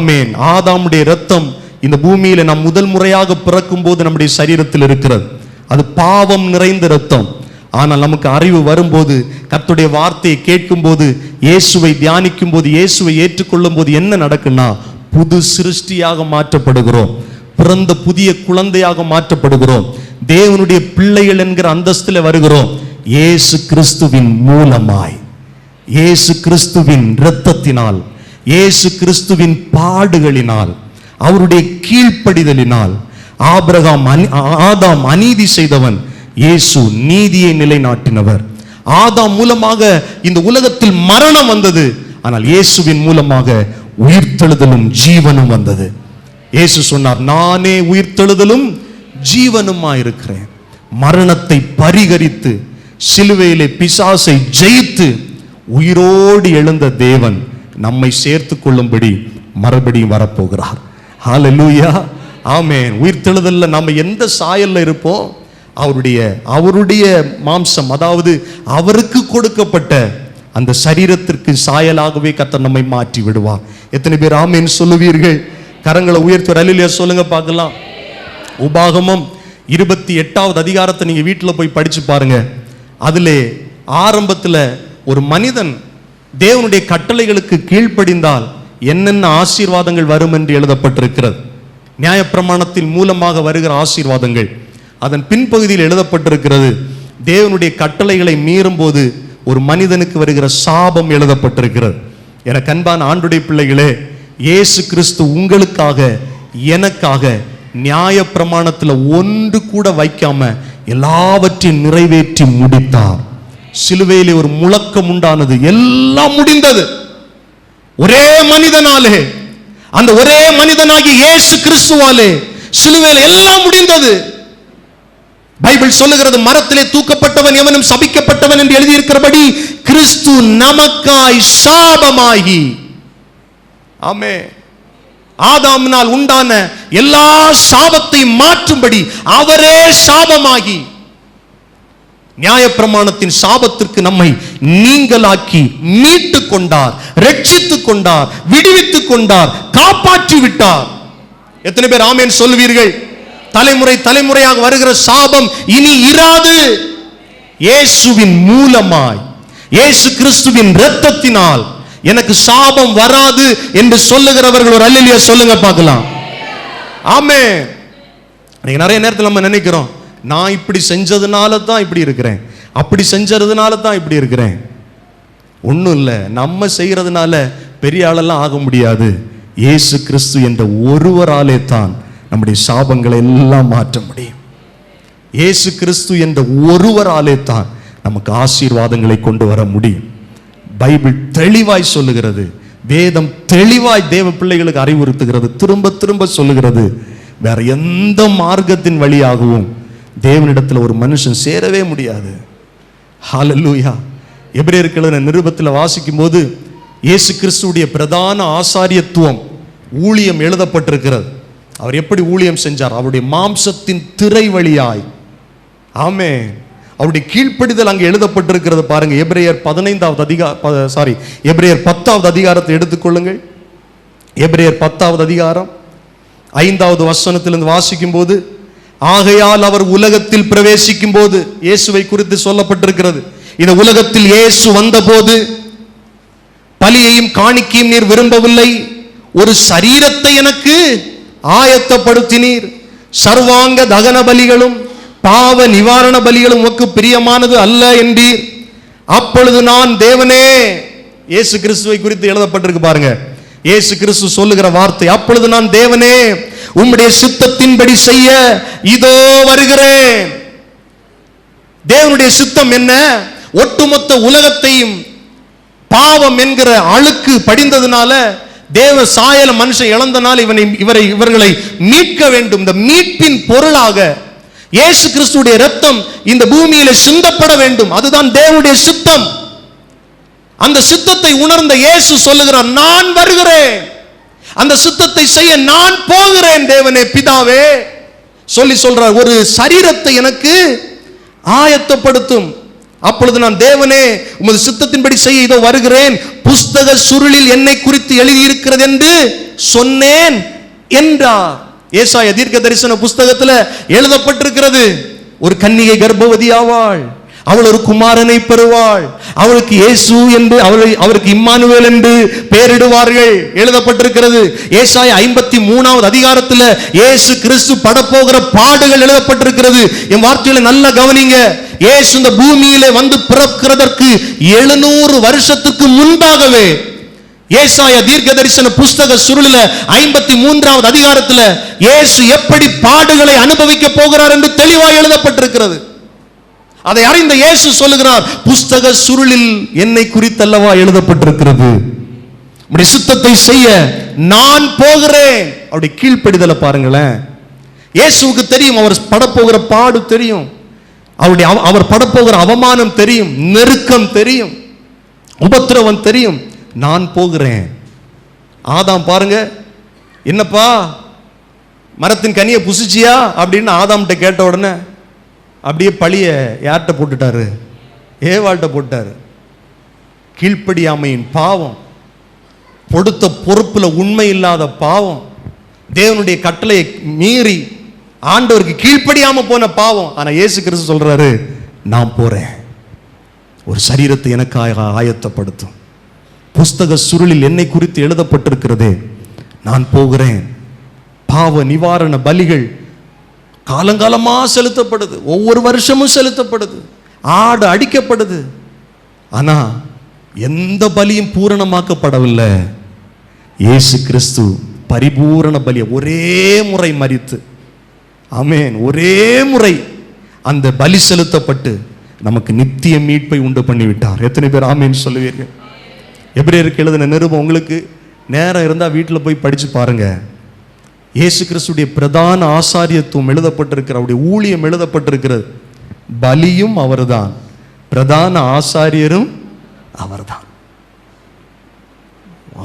ஆமேன். ஆதாமுடைய ரத்தம் இந்த பூமியில நாம் முதல் முறையாக பிறக்கும் போது நம்முடைய சரீரத்தில் இருக்கிறது. அது பாவம் நிறைந்த ரத்தம் ஆனால் நமக்கு அறிவு வரும்போது கத்துடைய வார்த்தையை கேட்கும் போது இயேசுவை தியானிக்கும் போது இயேசுவை ஏற்றுக்கொள்ளும் போது என்ன நடக்குன்னா புது சிருஷ்டியாக மாற்றப்படுகிறோம். பிறந்த புதிய குழந்தையாக மாற்றப்படுகிறோம். தேவனுடைய பிள்ளைகள் என்கிற அந்தஸ்தில் வருகிறோம். இயேசு கிறிஸ்துவின் மூலமாய். இயேசு கிறிஸ்துவின் இரத்தத்தினால். இயேசு கிறிஸ்துவின் பாடுகளினால் அவருடைய கீழ்ப்படிதலினால் ஆபிரகாம் அனி ஆதாம் அநீதி செய்தவன் இயேசு நீதியை நிலைநாட்டினவர். ஆதாம் மூலமாக இந்த உலகத்தில் மரணம் வந்தது. ஆனால் இயேசுவின் மூலமாக உயிர்த்தெழுதலும் ஜீவனும் வந்தது. இயேசு சொன்னார் நானே உயிர்த்தெழுதலும் ஜீவனுமாயிருக்கிறேன். மரணத்தை பரிகரித்து சிலுவையிலே பிசாசை ஜெயித்து உயிரோடு எழுந்த தேவன் நம்மை சேர்த்து கொள்ளும்படி மறுபடியும் வரப்போகிறார். ஹalleluya ஆமேன் உயிர்த்தெழுதலில் நம்ம எந்த சாயலில் இருப்போம்? அவருடைய அவருடைய மாம்சம் அதாவது அவருக்கு கொடுக்கப்பட்ட அந்த சரீரத்திற்கு சாயலாகவே கத்த நம்மை மாற்றி விடுவார். எத்தனை பேர் ஆமேன் சொல்லுவீர்கள்? கரங்களை உயர்த்தி ஒரு அல்லேலூயா சொல்லுங்க பார்க்கலாம். உபாகமம் இருபத்தி எட்டாவது அதிகாரத்தை நீங்கள் வீட்டில் போய் படித்து பாருங்க. அதிலே ஆரம்பத்தில் ஒரு மனிதன் தேவனுடைய கட்டளைகளுக்கு கீழ்ப்படிந்தால் என்னென்ன ஆசீர்வாதங்கள் வரும் என்று எழுதப்பட்டிருக்கிறது. நியாயப்பிரமாணத்தின் மூலமாக வருகிற ஆசீர்வாதங்கள். அதன் பின்பகுதியில் எழுதப்பட்டிருக்கிறது தேவனுடைய கட்டளைகளை மீறும்போது ஒரு மனிதனுக்கு வருகிற சாபம் எழுதப்பட்டிருக்கிறது. என கண்பான ஆண்டுடைய பிள்ளைகளே இயேசு கிறிஸ்து உங்களுக்காக எனக்காக நியாய பிரமாணத்தில் ஒன்று கூட வைக்காம எல்லாவற்றையும் நிறைவேற்றி முடித்தார். சிலுவையிலே ஒரு முழக்கம் உண்டானது. எல்லாம் முடிந்தது. ஒரே மனிதனாலே அந்த ஒரே மனிதனாகி இயேசு கிறிஸ்துவாலே சிலுவையில் எல்லாம் முடிந்தது. பைபிள் சொல்லுகிறது மரத்திலே தூக்கப்பட்டவன் எவனும் சபிக்கப்பட்டவன் என்று எழுதியிருக்கிறபடி கிறிஸ்து நமக்காய் சாபமாகி. ஆமே ஆதாமினால் உண்டான எல்லா சாபத்தையும் மாற்றும்படி அவரே சாபமாகி. நியாயப்பிரமாணத்தின் சாபத்திற்கு நம்மை நீங்களாக்கி மீட்டு கொண்டார் ரட்சித்துக் கொண்டார் விடுவித்துக் கொண்டார் காப்பாற்றி விட்டார் எத்தனை பேர் ஆமேன் சொல்லுவீர்கள்? தலைமுறை தலைமுறையாக வருகிற சாபம் இனி இராது. இயேசுவின் மூலமாய் இயேசு கிறிஸ்துவின் இரத்தத்தினால் எனக்கு சாபம் வராது என்று சொல்லுகிறவர்கள் ஒரு அல்லலியா சொல்லுங்க பார்க்கலாம். ஆமே நிறைய நேரத்தில் நம்ம நினைக்கிறோம் நான் இப்படி செஞ்சதுனால தான் இப்படி இருக்கிறேன். அப்படி செஞ்சதுனால தான் இப்படி இருக்கிறேன். ஒன்றும் இல்லை. நம்ம செய்கிறதுனால பெரிய ஆளெல்லாம் ஆக முடியாது. இயேசு கிறிஸ்து என்ற ஒருவராலே தான் நம்முடைய சாபங்களை எல்லாம் மாற்ற முடியும். இயேசு கிறிஸ்து என்ற ஒருவராலே தான் நமக்கு ஆசீர்வாதங்களை கொண்டு வர முடியும். பைபிள் தெளிவாய் சொல்லுகிறது. வேதம் தெளிவாய் தேவ பிள்ளைகளுக்கு அறிவுறுத்துகிறது. திரும்ப திரும்ப சொல்லுகிறது. வேற எந்த மார்க்கத்தின் வழியாகவும் தேவனிடத்தில் ஒரு மனுஷன் சேரவே முடியாது. ஹalleluya எபிரேயர்கள் நிருபத்தில் வாசிக்கும் போது இயேசு கிறிஸ்துடைய பிரதான ஆசாரியத்துவம் ஊழியம் எழுதப்பட்டிருக்கிறது. அவர் எப்படி ஊழியம் செஞ்சார்? அவருடைய மாம்சத்தின் திரை வழியாய். ஆமே அவருடைய கீழ்ப்படிதல் அங்கே எழுதப்பட்டிருக்கிறது பாருங்க. எப்ரேயர் பதினைந்தாவது அதிகார சாரி எப்ரேயர் பத்தாவது அதிகாரத்தை எடுத்துக்கொள்ளுங்கள் எப்ரேயர் பத்தாவது அதிகாரம் ஐந்தாவது வசனத்திலிருந்து வாசிக்கும் போது ஆகையால் அவர் உலகத்தில் பிரவேசிக்கும் போது இயேசுவை குறித்து சொல்லப்பட்டிருக்கிறது. இந்த உலகத்தில் இயேசு வந்தபோது பலியையும் காணிக்கையும் நீர் விரும்பவில்லை. ஒரு சரீரத்தை எனக்கு ஆயத்தப்படுத்தினீர். சர்வாங்க தகன பலிகளும் பாவ நிவாரண பலிகளும் உமக்கு பிரியமானது அல்ல என்றீர். அப்பொழுது நான் தேவனே இயேசு கிறிஸ்துவை குறித்து எழுதப்பட்டிருக்கு பாருங்க. இயேசு கிறிஸ்து சொல்லுகிற வார்த்தை அப்பொழுது நான் தேவனே உம்முடைய சித்தத்தின்படி செய்ய இதோ வருகிறேன். தேவனுடைய சித்தம் என்ன? ஒட்டுமொத்த உலகத்தையும் பாவம் என்கிற அழுக்கு படிந்ததுனால தேவ சாயல மனுஷன் இழந்தனால் இவனை இவரை இவர்களை மீட்க வேண்டும். இந்த மீட்பின் பொருளாக இயேசு கிறிஸ்துடைய ரத்தம் இந்த பூமியில சிந்தப்பட வேண்டும். அதுதான் தேவனுடைய சித்தம். அந்த சித்தத்தை உணர்ந்த இயேசு சொல்லுகிறார் நான் வருகிறேன். அந்த சித்தத்தை செய்ய நான் போகிறேன் தேவனே பிதாவே. சொல்லி சொல்றார் ஒரு சரீரத்தை எனக்கு ஆயத்தப்படுத்தும். அப்பொழுது நான் தேவனே உமது சித்தத்தின்படி செய்ய இதோ வருகிறேன். புஸ்தக சுருளில் என்னை குறித்து எழுதியிருக்கிறது என்று சொன்னேன். என்றார். ஏசாய தீர்க்க தரிசன புஸ்தகத்தில் எழுதப்பட்டிருக்கிறது ஒரு கன்னிகை கர்ப்பவதி ஆவாள். அவள் ஒரு குமாரனை பெறுவாள். அவளுக்கு இயேசு என்று அவளை அவருக்கு இம்மானுவேல் என்று பெயரிடுவார்கள். எழுதப்பட்டிருக்கிறது. ஏசாய ஐம்பத்தி மூணாவது அதிகாரத்துல இயேசு கிறிஸ்து படப்போகிற பாடுகள் எழுதப்பட்டிருக்கிறது. என் வார்த்தையில நல்லா கவனிங்க. இயேசு இந்த பூமியிலே வந்து பிறக்கிறதற்கு எழுநூறு வருஷத்துக்கு முன்பாகவே ஏசாய தீர்க்க தரிசன புஸ்தக சுருளில ஐம்பத்தி மூன்றாவது அதிகாரத்துல இயேசு எப்படி பாடுகளை அனுபவிக்க போகிறார் என்று தெளிவாக எழுதப்பட்டிருக்கிறது. அதை அறிந்த இயேசு சொல்லுகிறார் புஸ்தக சுருளில் என்னை குறித்தல்லவா எழுதப்பட்டிருக்கிறது? உடைய சித்தத்தை செய்ய நான் போகிறேன். அப்படி கீழ்ப்படிதலை பாருங்களேன். இயேசுவுக்கு தெரியும் அவர் படப்போகிற பாடு தெரியும். அவருடைய அவ- அவர் படப்போகிற அவமானம் தெரியும் நெருக்கம் தெரியும் உபத்திரவம் தெரியும். நான் போகிறேன். ஆதாம் பாருங்க என்னப்பா மரத்தின் கனியை புசிச்சியா? அப்படின்னு ஆதாம்கிட்ட கேட்ட உடனே அப்படியே பழிய யார்கிட்ட போட்டுட்டாரு? ஏவாள்கிட்ட போட்டாரு கீழ்ப்படியாமையின் பாவம் கொடுத்த பொறுப்பில் உண்மை இல்லாத பாவம் தேவனுடைய கட்டளையை மீறி ஆண்டவருக்கு கீழ்ப்படியாமல் போன பாவம். ஆனால் இயேசு கிறிஸ்து சொல்கிறாரு நான் போகிறேன் ஒரு சரீரத்தை எனக்காக ஆயத்தப்படுத்தும். புஸ்தக சுருளில் என்னை குறித்து எழுதப்பட்டிருக்கிறதே. நான் போகிறேன். பாவ நிவாரண பலிகள் காலங்காலமாக செலுத்தப்படுது. ஒவ்வொரு வருஷமும் செலுத்தப்படுது. ஆடு அடிக்கப்படுது. ஆனால் எந்த பலியும் பூரணமாக்கப்படவில்லை. இயேசு கிறிஸ்து பரிபூரண பலியை ஒரே முறை மறித்து அமேன் ஒரே முறை அந்த பலி செலுத்தப்பட்டு நமக்கு நித்திய மீட்பை உண்டு பண்ணிவிட்டார். எத்தனை பேர் ஆமேன்னு சொல்லுவீர்கள்? எபிரேயருக்கு எழுதின நிருபம் உங்களுக்கு நேரம் இருந்தால் வீட்டில் போய் படித்து பாருங்கள் இயேசு கிறிஸ்துடைய பிரதான ஆசாரியத்துவம் எழுதப்பட்டிருக்கிற அவருடைய ஊழியம் எழுதப்பட்டிருக்கிறது. பலியும் அவர்தான். பிரதான ஆசாரியரும் அவர்தான்.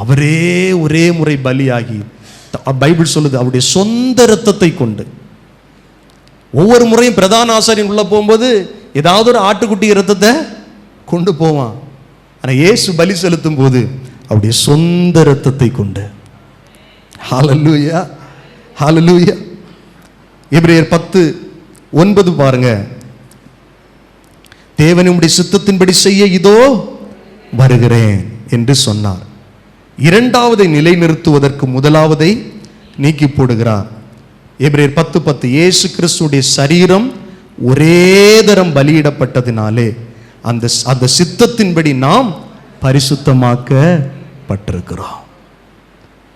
அவரே ஒரே முறை பலியாகி பைபிள் சொல்லுது அவருடைய சொந்த ரத்தத்தை கொண்டு. ஒவ்வொரு முறையும் பிரதான ஆசாரியன் உள்ள போகும்போது ஏதாவது ஒரு ஆட்டுக்குட்டி ரத்தத்தை கொண்டு போவான். ஆனா இயேசு பலி செலுத்தும் போது அவருடைய சொந்த ரத்தத்தை கொண்டு. ஹாலல்லூயா ஹாலலூயா எபிரேயர் பத்து ஒன்பது பாருங்க. தேவனுடைய சித்தத்தின்படி செய்ய இதோ வருகிறேன் என்று சொன்னார். இரண்டாவதை நிலைநிறுத்துவதற்கு முதலாவதை நீக்கி போடுகிறார். எபிரேயர் பத்து பத்து இயேசு கிறிஸ்துடைய சரீரம் ஒரே தரம் பலியிடப்பட்டதினாலே அந்த அந்த சித்தத்தின்படி நாம் பரிசுத்தமாக்கப்பட்டிருக்கிறோம்.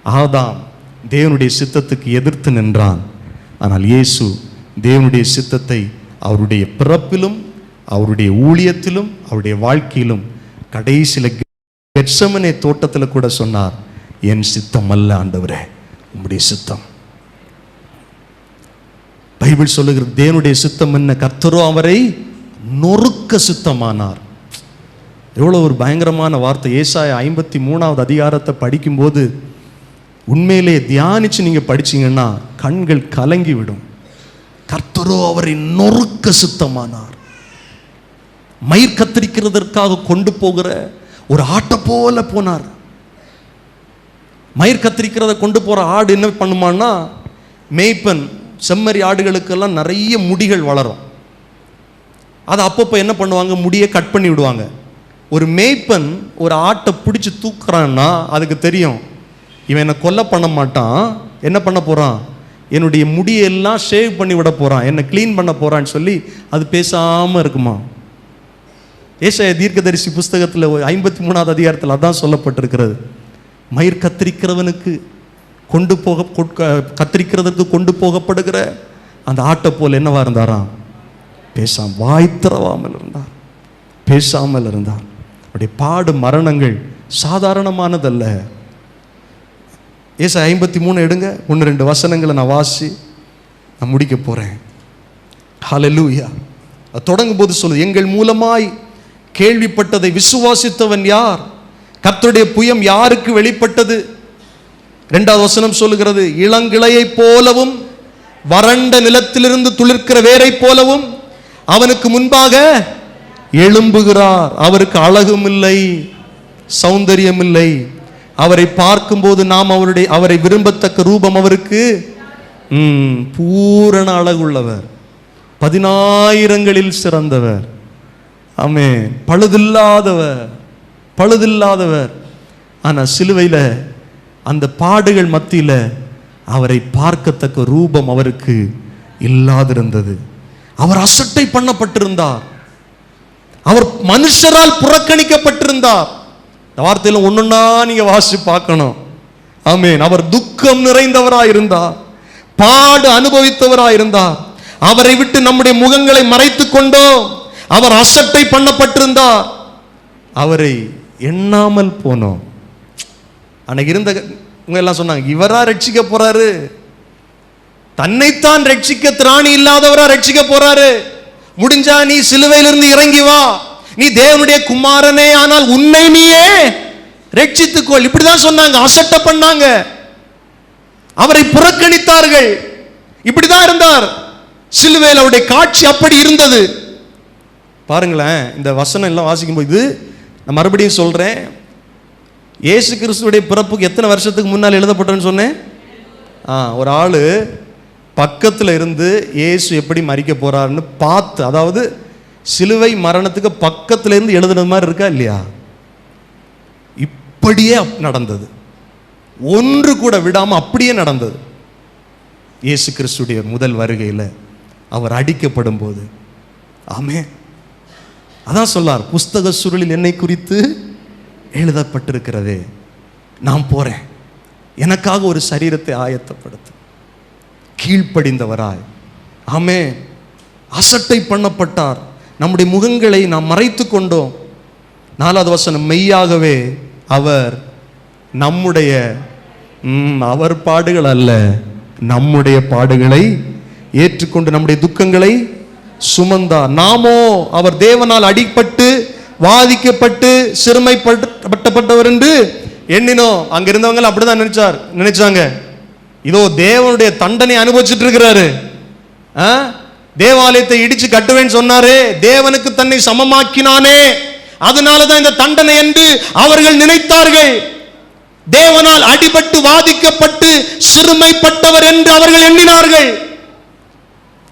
ஆதாம் தேவனுடைய சித்தத்துக்கு எதிர்த்து நின்றான். ஆனால் இயேசு தேவனுடைய சித்தத்தை அவருடைய பிறப்பிலும் அவருடைய ஊழியத்திலும் அவருடைய வாழ்க்கையிலும் கடைசியில கெட்சமனே தோட்டத்தில் கூட சொன்னார் என் சித்தம் அல்ல ஆண்டவரே உம்முடைய சித்தம். பைபிள் சொல்லுகிற தேவனுடைய சித்தம் என்ன? கர்த்தரோ அவரை நொறுக்க சித்தமானார். எவ்வளோ ஒரு பயங்கரமான வார்த்தை. ஏசாய ஐம்பத்தி மூணாவது அதிகாரத்தை படிக்கும்போது உண்மையிலே தியானிச்சு நீங்க படிச்சீங்கன்னா கண்கள் கலங்கி விடும் கர்த்தரோ அவரை நொறுக்க சுத்தமானார். மயிர் கத்திரிக்கிறதற்காக கொண்டு போகிற ஒரு ஆட்டை போல போனார். மயிர் கத்திரிக்கிறத கொண்டு போற ஆடு என்ன பண்ணுமான்னா மேய்ப்பன் செம்மறி ஆடுகளுக்கெல்லாம் நிறைய முடிகள் வளரும். அதை அப்பப்போ என்ன பண்ணுவாங்க? முடியை கட் பண்ணி விடுவாங்க. ஒரு மேய்ப்பன் ஒரு ஆட்டை பிடிச்சி தூக்குறான்னா அதுக்கு தெரியும் இவன் என்னை கொல்ல பண்ண மாட்டான். என்ன பண்ண போகிறான் என்னுடைய முடியெல்லாம் ஷேவ் பண்ணி விட போகிறான் என்னை க்ளீன் பண்ண போகிறான்னு சொல்லி அது பேசாமல் இருக்குமா? ஏசாய தீர்க்கதரிசி புஸ்தகத்தில் ஐம்பத்தி மூணாவது அதிகாரத்தில் அதான் சொல்லப்பட்டிருக்கிறது. மயிர் கத்திரிக்கிறவனுக்கு கொண்டு போக கொட்க- கத்திரிக்கிறதற்கு கொண்டு போகப்படுகிற அந்த ஆட்டை போல் என்னவா இருந்தாராம்? பேசாம வாய் திறவாமல் இருந்தார். பேசாமல் இருந்தார். அவருடைய பாடு மரணங்கள் சாதாரணமானதல்ல. ஏச ஐம்பத்தி மூணு எடுங்க. ஒன்று ரெண்டு வசனங்களை நான் வாசி நான் முடிக்க போகிறேன் ஹalleluya அது தொடங்கும் போது சொல்லுது எங்கள் மூலமாய் கேள்விப்பட்டதை விசுவாசித்தவன் யார்? கர்த்தருடைய புயம் யாருக்கு வெளிப்பட்டது? ரெண்டாவது வசனம் சொல்லுகிறது இளங்கிளையைப் போலவும் வறண்ட நிலத்திலிருந்து துளிர்க்கிற வேரைப் போலவும் அவனுக்கு முன்பாக எழும்புகிறார். அவருக்கு அழகும் இல்லை சௌந்தரியம் இல்லை அவரை பார்க்கும்போது நாம் அவருடைய அவரை விரும்பத்தக்க ரூபம் அவருக்கு? ம், பூரண அழகுள்ளவர். பதினாயிரங்களில் சிறந்தவர். ஆமே பழுதில்லாதவர். பழுதில்லாதவர். ஆனால் சிலுவையில் அந்த பாடுகள் மத்தியில் அவரை பார்க்கத்தக்க ரூபம் அவருக்கு இல்லாதிருந்தது. அவர் அசட்டை பண்ணப்பட்டிருந்தார். அவர் மனுஷரால் புறக்கணிக்கப்பட்டிருந்தார். இந்த வார்த்தையில நீங்கள் நீங்க வாசி பார்க்கணும். ஆமென். அவர் துக்கம் நிறைந்தவராக இருந்தார் பாடு அனுபவித்தவராக இருந்தார் அவரை விட்டு நம்முடைய முகங்களை மறைத்து கொண்டோம் அவர் அசட்டை பண்ணப்பட்டிருந்தார் அவரை எண்ணாமல் போனோம். அன்னைக்கு இருந்த இவங்க எல்லாம் சொன்னாங்க இவரா ரட்சிக்க போறாரு. தன்னைத்தான் ரட்சிக்க திராணி இல்லாதவரா ரட்சிக்க போறாரு. முடிஞ்சா நீ சிலுவையிலிருந்து இறங்கி வா. நீ தேவனுடைய குமாரனே ஆனால் உன்னை நீயே ரட்சித்துக்கொள். இப்படிதான் சொன்னாங்க அசட்ட பண்ணாங்க. அவரை புறக்கணித்தார்கள். இப்படிதான் இருந்தார். சிலுவையில் அவருடைய காட்சி அப்படி இருந்தது. பாருங்களேன் இந்த வசனம் எல்லாம் வாசிக்கும் போது நான் மறுபடியும் சொல்றேன். ஏசு கிறிஸ்துடைய பிறப்புக்கு எத்தனை வருஷத்துக்கு முன்னால் எழுதப்பட்டன்னு சொன்னேன்? ஆ ஒரு ஆள் பக்கத்தில் இருந்து இயேசு எப்படி மறிக்க போறாருன்னு பார்த்து அதாவது சிலுவை மரணத்துக்கு பக்கத்துலேருந்து எழுதுனது மாதிரி இருக்கா இல்லையா? இப்படியே நடந்தது. ஒன்று கூட விடாமல் அப்படியே நடந்தது. இயேசு கிறிஸ்துடைய முதல் வருகையில் அவர் அடிக்கப்படும் போது ஆமே அதான் சொல்லார் புஸ்தக சுருளில் என்னை குறித்து எழுதப்பட்டிருக்கிறதே. நான் போகிறேன் எனக்காக ஒரு சரீரத்தை ஆயத்தப்படுத்து. கீழ்ப்படிந்தவராய். ஆமே அசட்டை பண்ணப்பட்டார். நம்முடைய முகங்களை நாம் மறைத்து கொண்டோம். நாலாவது வசனம் மெய்யாகவே அவர் நம்முடைய ம், அவர் பாடுகள் அல்ல. நம்முடைய பாடுகளை ஏற்றுக்கொண்டு நம்முடைய துக்கங்களை சுமந்தார். நாமோ அவர் தேவனால் அடிப்பட்டு வாதிக்கப்பட்டு சிறுமைப்பட்டப்பட்டவர் என்று எண்ணினோம். அங்க இருந்தவங்க அப்படிதான் நினைச்சார். நினைச்சாங்க. இதோ தேவனுடைய தண்டனை அனுபவிச்சுட்டு இருக்கிறாரு. ஆ? தேவாலயத்தை இடிச்சு கட்டுவேன்னு சொன்னாரே தேவனுக்கு தன்னை சமமாக்கினானே. அதனாலதான் இந்த தண்டனை என்று அவர்கள் நினைத்தார்கள். தேவனால் அடிபட்டு வாதிக்கப்பட்டு சிறுமைப்பட்டவர் என்று அவர்கள் எண்ணினார்கள்.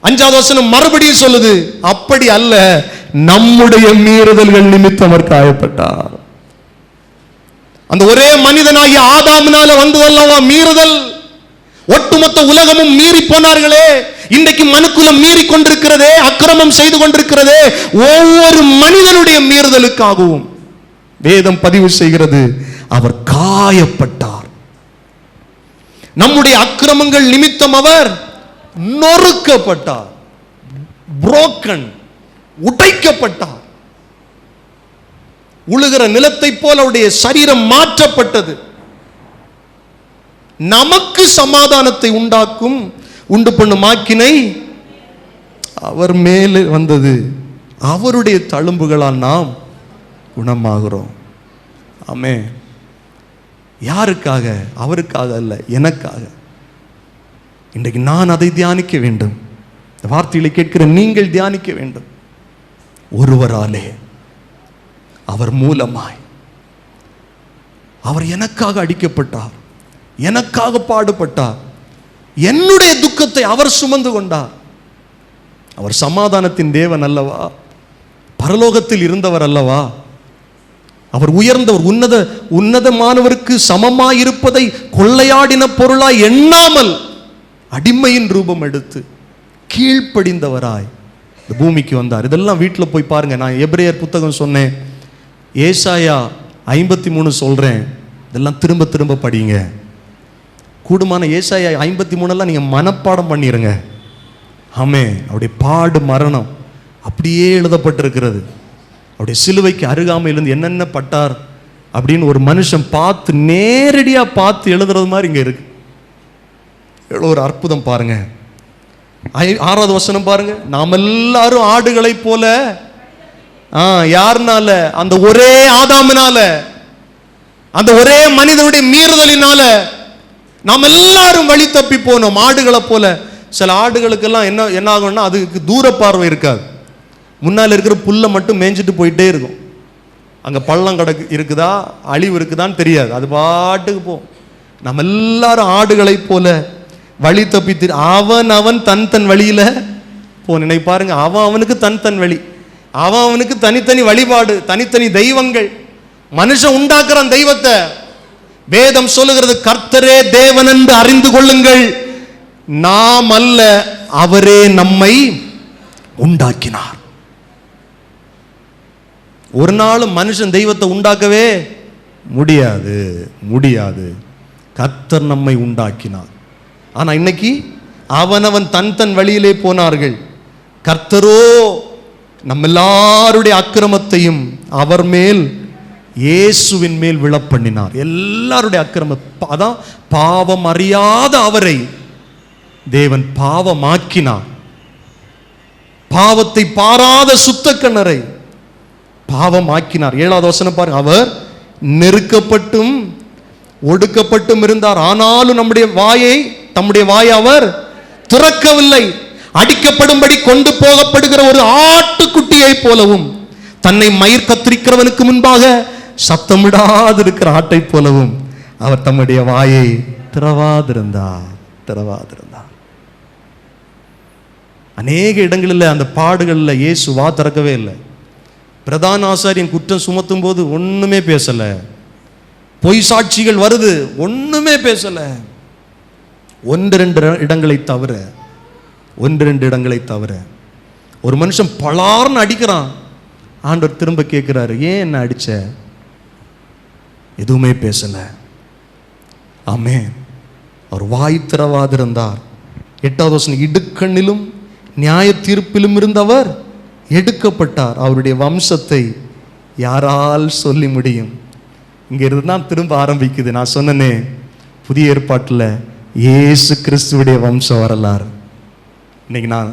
அஞ்சாவது வசனம் மறுபடியும் சொல்லுது அப்படி அல்ல நம்முடைய மீறுதல்கள் நிமித்தம் அவர் காயப்பட்டார். அந்த ஒரே மனிதனாகிய ஆதாமினால வந்ததல்லவா மீறுதல்? ஒட்டுமொத்த உலகமும் மீறி போனார்களே இன்றைக்கு மனுக்குலம் மீறி கொண்டிருக்கிறதே அக்கிரமம் செய்து கொண்டிருக்கிறதே ஒவ்வொரு மனிதனுடைய மீறுதலுக்காகவும் வேதம் பதிவு செய்கிறது. அவர் காயப்பட்டார். நம்முடைய அக்கிரமங்கள் நிமித்தம் அவர் நொறுக்கப்பட்டார். புரோக்கன் உடைக்கப்பட்டார். உழுகிற நிலத்தை போல அவருடைய சரீரம் மாற்றப்பட்டது. நமக்கு சமாதானத்தை உண்டாக்கும் உண்டு பண்ணும் ஆக்கினை அவர் மேலே வந்தது. அவருடைய தழும்புகளால் நாம் குணமாகிறோம். ஆமே யாருக்காக? அவருக்காக அல்ல எனக்காக. இன்றைக்கு நான் அதை தியானிக்க வேண்டும். இந்த வார்த்தைகளை கேட்கிற நீங்கள் தியானிக்க வேண்டும். ஒருவராலே அவர் மூலமாய். அவர் எனக்காக அடிக்கப்பட்டார். எனக்காக பாடுபட்டார். என்னுடைய துக்கத்தை அவர் சுமந்து கொண்டார். அவர் சமாதானத்தின் தேவன் அல்லவா? பரலோகத்தில் இருந்தவர் அல்லவா? அவர் உயர்ந்தவர் உன்னத உன்னதமானவருக்கு சமமாயிருப்பதை கொள்ளையாடின பொருளாய் எண்ணாமல் அடிமையின் ரூபம் எடுத்து கீழ்ப்படிந்தவராய் இந்த பூமிக்கு வந்தார். இதெல்லாம் வீட்டில் போய் பாருங்க. நான் எப்ரேயர் புத்தகம் சொன்னேன். ஏசாயா ஐம்பத்தி மூணு சொல்றேன். இதெல்லாம் திரும்ப திரும்ப படிங்க. கூடுமான ஏசாய ஐம்பத்தி மூணெல்லாம் நீங்கள் மனப்பாடம் பண்ணிடுங்க ஆமே அவருடைய பாடு மரணம் அப்படியே எழுதப்பட்டிருக்கிறது. அவருடைய சிலுவைக்கு அருகாமையிலேருந்து என்னென்ன பட்டார் அப்படின்னு ஒரு மனுஷன் பார்த்து நேரடியாக பார்த்து எழுதுறது மாதிரி இங்கே இருக்கு. எவ்வளோ ஒரு அற்புதம் பாருங்க. ஐ- ஆறாவது வசனம் பாருங்க. நாம் எல்லாரும் ஆடுகளைப் போல ஆ யாருனால? அந்த ஒரே ஆதாமினால அந்த ஒரே மனிதனுடைய மீறுதலினால நாம் எல்லாரும் வழி தப்பி போனோம். ஆடுகளை போல. சில ஆடுகளுக்கெல்லாம் என்ன என்ன ஆகும்னா அதுக்கு தூர பார்வை இருக்காது. முன்னால் இருக்கிற புல்லை மட்டும் மேய்ஞ்சிட்டு போயிட்டே இருக்கும். அங்கே பள்ளம் கிடக்கு இருக்குதா? அழிவு இருக்குதான்னு தெரியாது. அது பாட்டுக்கு போகும். நம்ம எல்லாரும் ஆடுகளைப் போல வழி தப்பி திரி அவன் அவன் தன் தன் வழியில் போ நினை பாருங்க. அவன் அவனுக்கு தன் தன் வழி. அவன் அவனுக்கு தனித்தனி வழிபாடு தனித்தனி தெய்வங்கள். மனுஷன் உண்டாக்குறான் தெய்வத்தை. வேதம் சொல்லுகிறது கர்த்தரே தேவன் என்று அறிந்து கொள்ளுங்கள். நாம் அல்ல அவரே நம்மை உண்டாக்கினார். ஒரு நாள் மனுஷன் தெய்வத்தை உண்டாக்கவே முடியாது முடியாது. கர்த்தர் நம்மை உண்டாக்கினார். ஆனா இன்னைக்கு அவனவன் தன் தன் வழியிலே போனார்கள். கர்த்தரோ நம்ம எல்லாருடைய அக்கிரமத்தையும் அவர் மேல் இயேசுவின் மேல் விழப்பண்ணினார். எல்லாருடைய அக்கிரம அதான் பாவம் அறியாத அவரை தேவன் பாவமாக்கினார். பாவத்தை பாராத சுத்த கிணறை பாவமாக்கினார். ஏழாவது வசனம் பாருங்க. அவர் நெருக்கப்பட்டும் ஒடுக்கப்பட்டும் இருந்தார். ஆனாலும் நம்முடைய வாயை தம்முடைய வாயை அவர் திறக்கவில்லை. அடிக்கப்படும்படி கொண்டு போகப்படுகிற ஒரு ஆட்டுக்குட்டியை போலவும் தன்னை மயிர் கத்திரிக்கிறவனுக்கு முன்பாக சத்தமிடாது இருக்கிற ஆட்டை போலவும் அவர் தம்முடைய வாயை திறவாதிருந்தார் திறவாதிருந்தார். அநேக இடங்களில் அந்த பாடுகளில் இயேசு வா திறக்கவே இல்லை. பிரதான ஆசாரியன் குற்றம் சுமத்தும் போது ஒன்றுமே பேசலை. பொய் சாட்சிகள் வருது ஒன்றுமே பேசலை. ஒன்று ரெண்டு இடங்களை தவிர ஒன்று ரெண்டு இடங்களை தவிர ஒரு மனுஷன் பலார்னு அடிக்கிறான். ஆண்டவர் திரும்ப கேட்குறாரு ஏன் என்ன அடித்த எதுவுமே பேசலை. ஆமே அவர் வாய் திறவாதிருந்தார். எட்டாவது வசனம் இடுக்கண்ணிலும் நியாய தீர்ப்பிலும் இருந்தவர் எடுக்கப்பட்டார். அவருடைய வம்சத்தை யாரால் சொல்லி முடியும்? இங்கே இருந்து தான் திரும்ப ஆரம்பிக்குது. நான் சொன்னனே புதிய ஏற்பாட்டில் இயேசு கிறிஸ்துவுடைய வம்ச வரலாறு. இன்னைக்கு நான்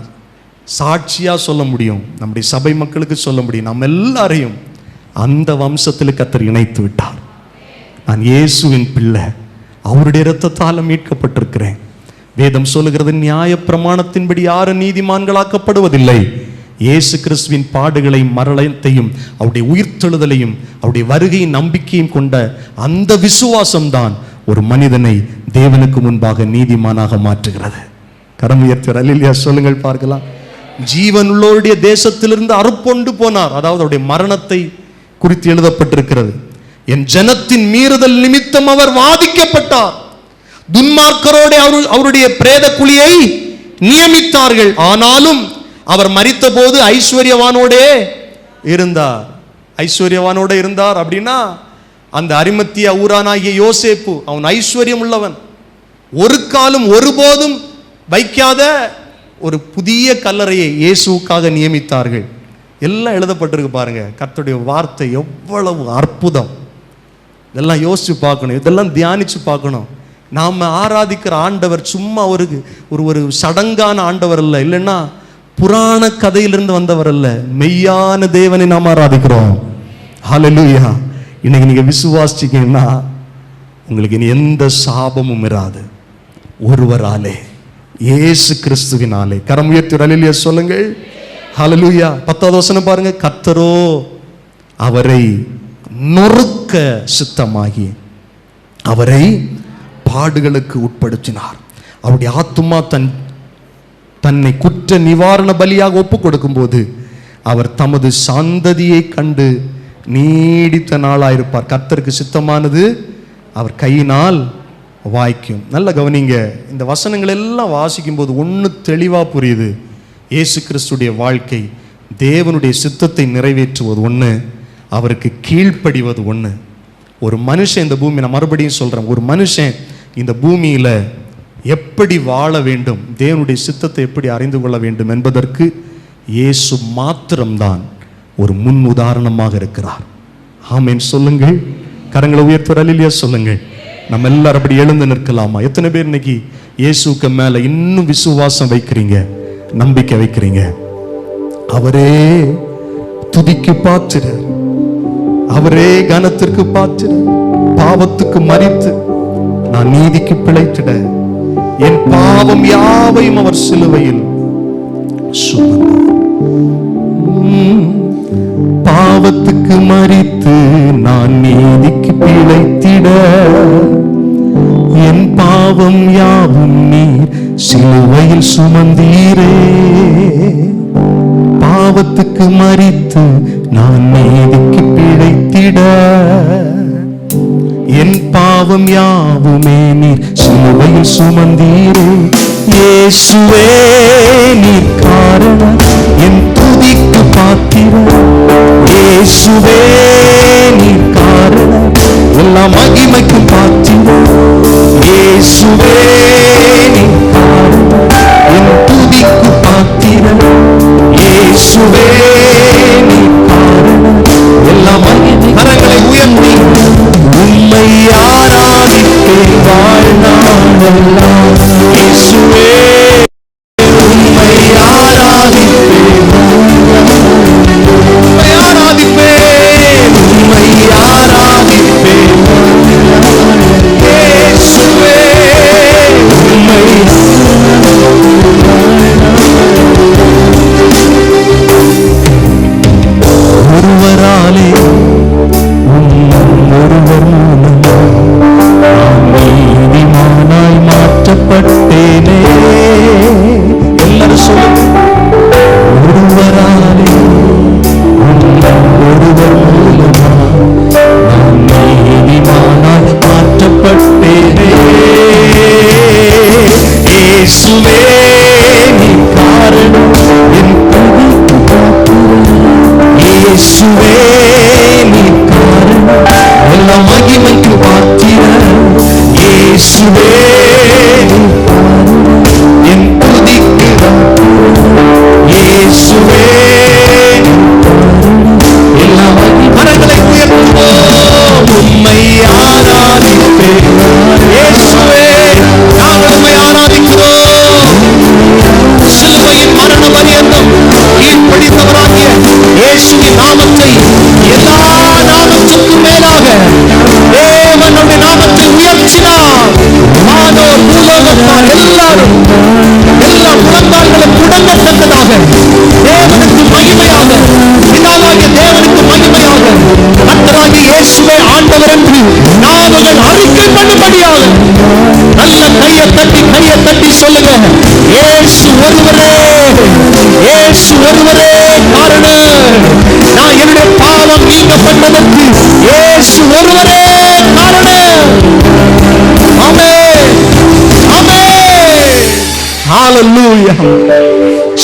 சாட்சியாக சொல்ல முடியும். நம்முடைய சபை மக்களுக்கு சொல்ல முடியும். நம்ம எல்லாரையும் அந்த வம்சத்தில் கத்தர் இணைத்து விட்டார். நான் இயேசுவின் பிள்ளை. அவருடைய இரத்தத்தால் மீட்கப்பட்டிருக்கிறேன். வேதம் சொல்லுகிறது நியாய பிரமாணத்தின்படி யாரும் நீதிமான்களாக்கப்படுவதில்லை. இயேசு கிறிஸ்துவின் பாடுகளை மரணத்தையும் அவருடைய உயிர்த்தெழுதலையும் அவருடைய வருகையின் நம்பிக்கையும் கொண்ட அந்த விசுவாசம்தான் ஒரு மனிதனை தேவனுக்கு முன்பாக நீதிமானாக மாற்றுகிறது. கரம் உயர்த்தர் அல்லையா சொல்லுங்கள் பார்க்கலாம். ஜீவனுள்ளோருடைய தேசத்திலிருந்து அறுப்பொண்டு போனார். அதாவது அவருடைய மரணத்தை குறித்து எழுதப்பட்டிருக்கிறது. என் ஜனத்தின் மீறுதல் நிமித்தம் அவர் வாதிக்கப்பட்டார். துன்மார்க்கரோட அவர் அவருடைய பிரேத குழியை நியமித்தார்கள். ஆனாலும் அவர் மறித்த போது ஐஸ்வர்யவானோடே இருந்தார். ஐஸ்வர்யவானோட இருந்தார் அப்படின்னா அந்த அரிமத்திய ஊரானாகிய யோசேப்பு அவன் ஐஸ்வர்யம் உள்ளவன் ஒரு காலம் ஒருபோதும் வைக்காத ஒரு புதிய கல்லறையை இயேசுவுக்காக நியமித்தார்கள். எல்லாம் எழுதப்பட்டிருக்கு பாருங்க. கர்த்தருடைய வார்த்தை எவ்வளவு அற்புதம். இதெல்லாம் யோசிச்சு பார்க்கணும். இதெல்லாம் தியானிச்சு பார்க்கணும். நாம் ஆராதிக்கிற ஆண்டவர் சும்மா ஒரு ஒரு ஒரு சடங்கான ஆண்டவர் இல்லை இல்லைன்னா புராண கதையிலிருந்து வந்தவர் அல்ல. மெய்யான தேவனை நாம் ஆராதிக்கிறோம். ஹலலூயா இன்னைக்கு நீங்கள் விசுவாசிச்சிங்கன்னா உங்களுக்கு இனி எந்த சாபமும் இராது. ஒருவராலே இயேசு கிறிஸ்துவினாலே. கரம் உயர்த்தி அலிலியா சொல்லுங்கள். ஹலலூயா பத்தாவது வசனம் பாருங்க. கத்தரோ அவரை நொறுக்க சித்தமாகி அவரை பாடுகளுக்கு உட்படுத்தினார். அவருடைய ஆத்துமா தன் தன்னை குற்ற நிவாரண பலியாக ஒப்பு கொடுக்கும்போது அவர் தமது சந்ததியை கண்டு நீடித்த நாளாயிருப்பார் கர்த்தருக்கு சித்தமானது அவர் கையினால் வாய்க்கும். நல்ல கவனிங்க இந்த வசனங்கள் எல்லாம் வாசிக்கும் போது ஒன்று தெளிவாக புரியுது. இயேசு கிறிஸ்துடைய வாழ்க்கை தேவனுடைய சித்தத்தை நிறைவேற்றுவது ஒன்று அவருக்கு கீழ்ப்படிவது ஒன்று ஒரு மனுஷன் இந்த பூமி நான் மறுபடியும் சொல்கிறேன் ஒரு மனுஷன் இந்த பூமியில் எப்படி வாழ வேண்டும் தேவனுடைய சித்தத்தை எப்படி அறிந்து கொள்ள வேண்டும் என்பதற்கு இயேசு மாத்திரம்தான் ஒரு முன் உதாரணமாக இருக்கிறார். ஆமேன். சொல்லுங்கள். கரங்களை உயர்த்துறலிலேயே சொல்லுங்கள். நம்ம எல்லாரும் அப்படி எழுந்து நிற்கலாமா? எத்தனை பேர் இன்னைக்கு இயேசுக்கு மேல இன்னும் விசுவாசம் வைக்கிறீங்க நம்பிக்கை வைக்கிறீங்க? அவரே துதிக்கு பாத்திரர். அவரே கனத்திற்கு பாத்திரர் பாவத்துக்கு மறித்து நான் நீதிக்கு பிழைத்திட. என் பாவம் யாவையும் அவர் சிலுவையில் பாவத்துக்கு மறித்து நான் நீதிக்கு பிழைத்திட. என் பாவம் யாவும் நீர் சிலுவையில் சுமந்தீரே. பாவத்துக்கு மறித்து நான் நீதிக்கு பிழைத்திட என் பாவம் யாவுமே நீர் சிலுவையில் சுமந்தீரே. இயேசுவே நீர் காரணம் என் துதிக்கு பாத்திரம். இயேசுவே நீர் காரணம் எல்லா மகிமைக்கும் பாத்திரம். இயேசுவே நீர் காரணம் என் துதிக்கு பாத்திரம். இயேசுவே நீர் ஆராதிப்பேன் வாழ்நாளெல்லாம் இயேசுவே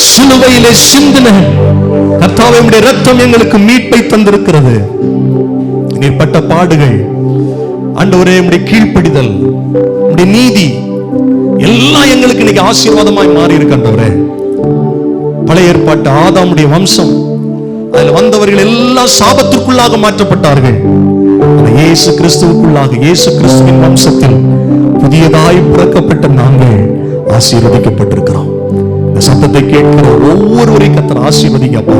சிலுவையிலே சிந்தின கர்த்தாவே ரத்தம் எங்களுக்கு மீட்பை தந்திருக்கிறது. நீர் பட்ட பாடுகள் ஆண்டவரே உடைய கீழ்ப்படிதல் உடைய நீதி எல்லாம் எங்களுக்கு இன்னைக்கு ஆசீர்வாதமாய் மாறி இருக்கின்றவரே பழைய ஏற்பாட்டு ஆதாமுடைய வம்சம் அதில் வந்தவர்கள் எல்லாம் சாபத்திற்குள்ளாக மாற்றப்பட்டார்கள். இயேசு கிறிஸ்துவுக்குள்ளாக இயேசு கிறிஸ்துவின் வம்சத்தில் புதியதாய் பிறக்கப்பட்ட நாங்கள் ஆசீர்வதிக்கப்பட்டிருக்கிறோம். இந்த சத்தத்தை கேட்கிற ஒவ்வொருவரையும் கத்தர் ஆசீர்வதிக்கப்பா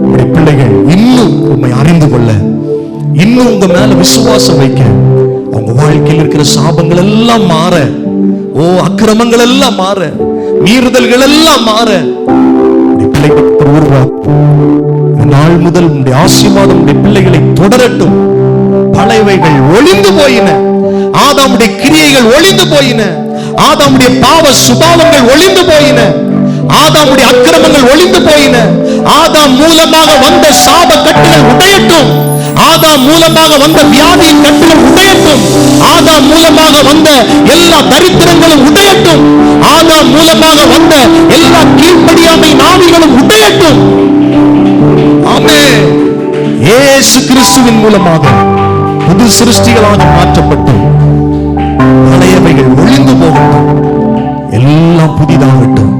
உங்களுடைய பிள்ளைகள் இன்னும் உண்மை அறிந்து கொள்ள இன்னும் உங்க மேல விசுவாசம் வைக்க அவங்க வாழ்க்கையில் இருக்கிற சாபங்கள் எல்லாம் மாற ஓ அக்கிரமங்கள் எல்லாம் மாற மீறுதல்கள் எல்லாம் மாற. உம்முடைய நாள் முதல் உடைய ஆசீர்வாதம் உடைய பிள்ளைகளை தொடரட்டும். பழையவைகள் ஒளிந்து போயின. ஆதாமுடைய கிரியைகள் ஒளிந்து போயின. ஆதாமுடைய பாவ சுபாவங்கள் ஒளிந்து போயின. ஆதாமுடைய அக்கிரமங்கள் ஒளிந்து போயின. ஆதாம் மூலமாக வந்த சாப கட்டுகள் உடையட்டும். ஆதாம் மூலமாக வந்த வியாதியின் கட்டுகள் உடையட்டும். ஆதாம் மூலமாக வந்த எல்லா தரித்திரங்களும் உடையட்டும். ஆதாம் மூலமாக வந்த எல்லா கீழ்ப்படியாமை நாவிகளும் உடையட்டும். ஆமே இயேசு கிறிஸ்துவின் மூலமாக புது சிருஷ்டிகளாக மாற்றப்பட்டோம் பழையவைகள் போகட்டும் எல்லாம் புதிதாகட்டும்.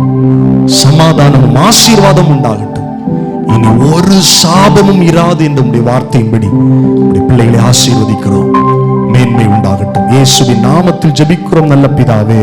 சமாதானமும் ஆசீர்வாதம் உண்டாகட்டும். இனி ஒரு சாபமும் இராது என்று உடைய வார்த்தையின்படி உடைய பிள்ளைகளை ஆசீர்வதிக்கிறோம். மேன்மை உண்டாகட்டும். இயேசுவின் நாமத்தில் ஜெபிக்கிறோம் நல்ல பிதாவே.